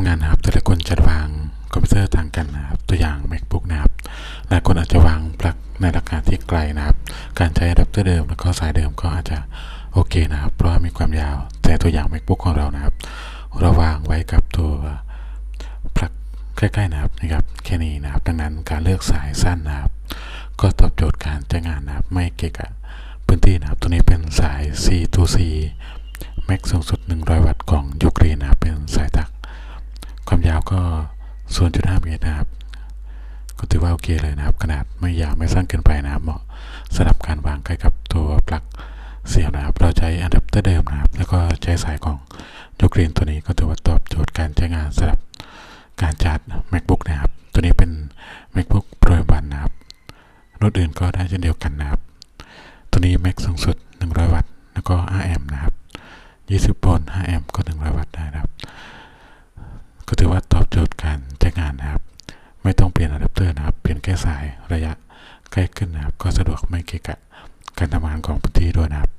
ำงานนะครับ แต่ละคนจัดวางคอมพิวเตอร์ต่างกันนะครับ ตัวอย่าง macbook นะครับหลายคนอาจจะวางปลั๊กในราคาที่ไกลนะครับ การใช้อะแดปเตอร์เดิมแล้วก็สายเดิมก็อาจจะโอเคนะครับ เพราะว่ามีความยาว แต่ตัวอย่าง macbook ของเรานะครับ เราวางไว้กับตัวปลั๊กใกล้ๆนะครับนะครับแค่นี้นะครับ ดังนั้นการเลือกสายสั้นนะครับ ก็ตอบโจทย์การใช้งานนะครับ ไม่เกะกะพื้นที่นะครับ ตัวนี้เป็นสาย C to C แม็กสูงสุด 100 วัตต์ของยูกรีนนะครับ เป็นสายตัก ความยาวก็0.5เมตรนะครับ ก็ถือว่าโอเคเลยนะครับ ขนาดไม่ยาวไม่สั้นเกินไปนะครับเหมาะสำหรับการวางใกล้กับตัวปลั๊กเสียบนะครับ เราใช้อะแดปเตอร์เดิมนะครับ แล้วก็ใช้สายของยูกรีนตัวนี้ก็ถือว่าตอบโจทย์การใช้งานสำหรับการชาร์จ macbook นะครับ ตัวนี้เป็น macbook pro 1นะครับรุ่นอื่นก็ได้เช่นเดียวกันนะครับ ตัวนี้ max สูงสุด 100 วัตต์ แล้วก็ 5 แอมป์นะครับ 20โวลต์5แอมป์ก็ 100 วัตต์ได้นะครับ ก็ถือว่าตอบโจทย์การใช้งานนะครับ ไม่ต้องเปลี่ยนอะแดปเตอร์นะครับ เปลี่ยนแค่สายระยะใกล้ขึ้นนะครับ ก็สะดวกไม่เกะกะการทำงานของพื้นที่ด้วยนะครับ